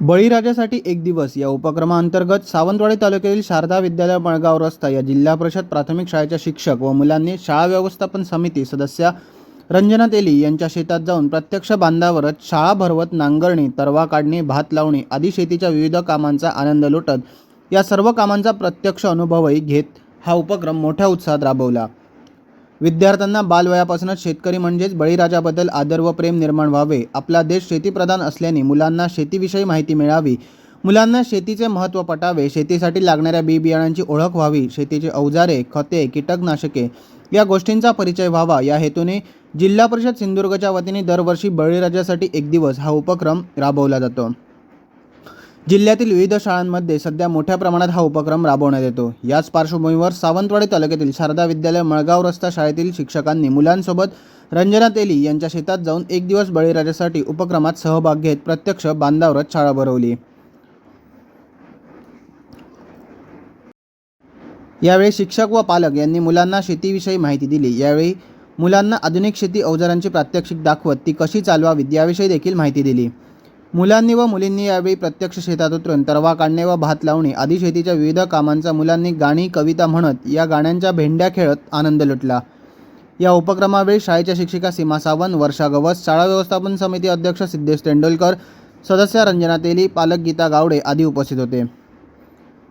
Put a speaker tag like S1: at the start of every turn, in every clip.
S1: बळीराजासाठी एक दिवस या उपक्रमाअंतर्गत सावंतवाडी तालुक्यातील शारदा विद्यालय मळगाव रस्ता या जिल्हा परिषद प्राथमिक शाळेच्या शिक्षक व मुलांनी शाळा व्यवस्थापन समिती सदस्या रंजना तेली यांच्या शेतात जाऊन प्रत्यक्ष बांधावरच शाळा भरवत नांगरणी तरवा काढणी भात लावणी आदी शेतीच्या विविध कामांचा आनंद लुटत या सर्व कामांचा प्रत्यक्ष अनुभवही घेत हा उपक्रम मोठ्या उत्साहात राबवला. विद्यार्थ्यांना बालवयापासूनच शेतकरी म्हणजेच बळीराजाबद्दल आदर व प्रेम निर्माण व्हावे. आपला देश शेतीप्रधान असल्याने मुलांना शेतीविषयी माहिती मिळावी. मुलांना शेतीचे महत्त्व पटावे. शेतीसाठी लागणाऱ्या बी बियाणांची ओळख व्हावी. शेतीची अवजारे खते कीटकनाशके या गोष्टींचा परिचय व्हावा. या हेतूने जिल्हा परिषद सिंधुदुर्गच्या वतीने दरवर्षी बळीराजासाठी एक दिवस हा उपक्रम राबवला जातो. जिल्ह्यातील विविध शाळांमध्ये सध्या मोठ्या प्रमाणात हा उपक्रम राबवण्यात येतो. याच पार्श्वभूमीवर सावंतवाडी तालुक्यातील शारदा विद्यालय मळगाव रस्ता शाळेतील शिक्षकांनी मुलांसोबत रंजना तेली यांच्या शेतात जाऊन एक दिवस बळीराजासाठी उपक्रमात सहभाग घेत प्रत्यक्ष बांधावरच शाळा भरवली. यावेळी शिक्षक व पालक यांनी मुलांना शेतीविषयी माहिती दिली. यावेळी मुलांना आधुनिक शेती अवजारांची प्रात्यक्षिक दाखवत ती कशी चालवावीत याविषयी देखील माहिती दिली. मुलांनी व मुलींनी यावेळी प्रत्यक्ष शेतात उतरून तरवा काढणे व भात लावणे आदी शेतीच्या विविध कामांचा मुलांनी गाणी कविता म्हणत या गाण्यांच्या भेंड्या खेळत आनंद लुटला. या उपक्रमावेळी शाळेच्या शिक्षिका सीमा सावंत वर्षा गवस शाळा व्यवस्थापन समिती अध्यक्ष सिद्धेश तेंडुलकर सदस्य रंजना तेली पालक गीता गावडे आदी उपस्थित होते.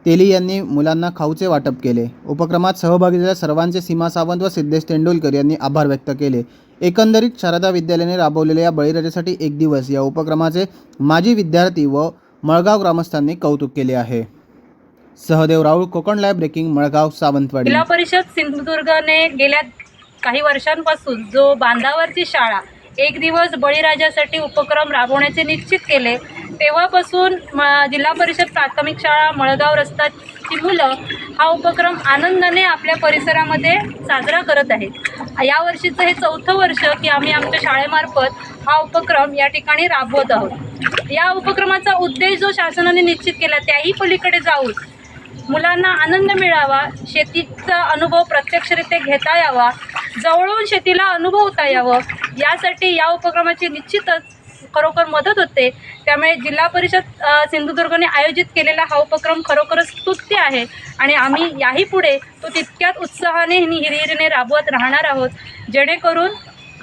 S1: तेली यांनी मुलांना खाऊचे वाटप केले. उपक्रमात सहभागी झालेल्या सर्वांचे सीमा सावंत व सिद्धेश तेंडुलकर यांनी आभार व्यक्त केले. एकंदरीत शारदा विद्यालयाने राबवलेल्या या बळीराजासाठी एक दिवस या उपक्रमाचे माजी विद्यार्थी व मळगाव ग्रामस्थांनी कौतुक केले आहे. Sahdev Raul Konkan live breaking Malgaon Sawantwadi.
S2: जिल्हा परिषद सिंधुदुर्गने गेल्या काही वर्षांपासून जो बांधावरची शाळा एक दिवस बळीराजासाठी उपक्रम राबवण्याचे निश्चित केले तेव्हापासून म जिल्हा परिषद प्राथमिक शाळा मळगाव रस्ताची मुलं हा उपक्रम आनंदाने आपल्या परिसरामध्ये साजरा करत आहेत. या वर्षीचं हे चौथं वर्ष की आम्ही आमच्या शाळेमार्फत हा उपक्रम या ठिकाणी राबवत आहोत. या उपक्रमाचा उद्देश जो शासनाने निश्चित केला त्याही पलीकडे जाऊन मुलांना आनंद मिळावा शेतीचा अनुभव प्रत्यक्षरित्या घेता यावा जवळून शेतीला अनुभवता यावं यासाठी या उपक्रमाची निश्चितच खरोखर मदत होते. त्यामुळे जिल्हा परिषद सिंधुदुर्गने आयोजित केलेला हा उपक्रम खरोखरच स्तुत्य आहे आणि आम्ही याही पुढे तो तितक्याच उत्साहाने आणि राबवत राहणार आहोत. जेणेकरून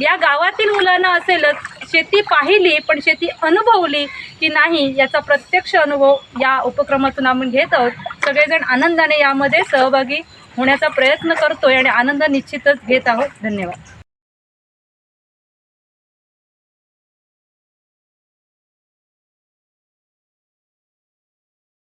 S2: या गावातील मुलांना असेलच शेती पाहिली पण शेती अनुभवली की नाही याचा प्रत्यक्ष अनुभव या उपक्रमातून आपण घेत आहोत. सगळेजण आनंदाने यामध्ये सहभागी होण्याचा प्रयत्न करतोय आणि आनंद निश्चितच घेत आहोत. धन्यवाद.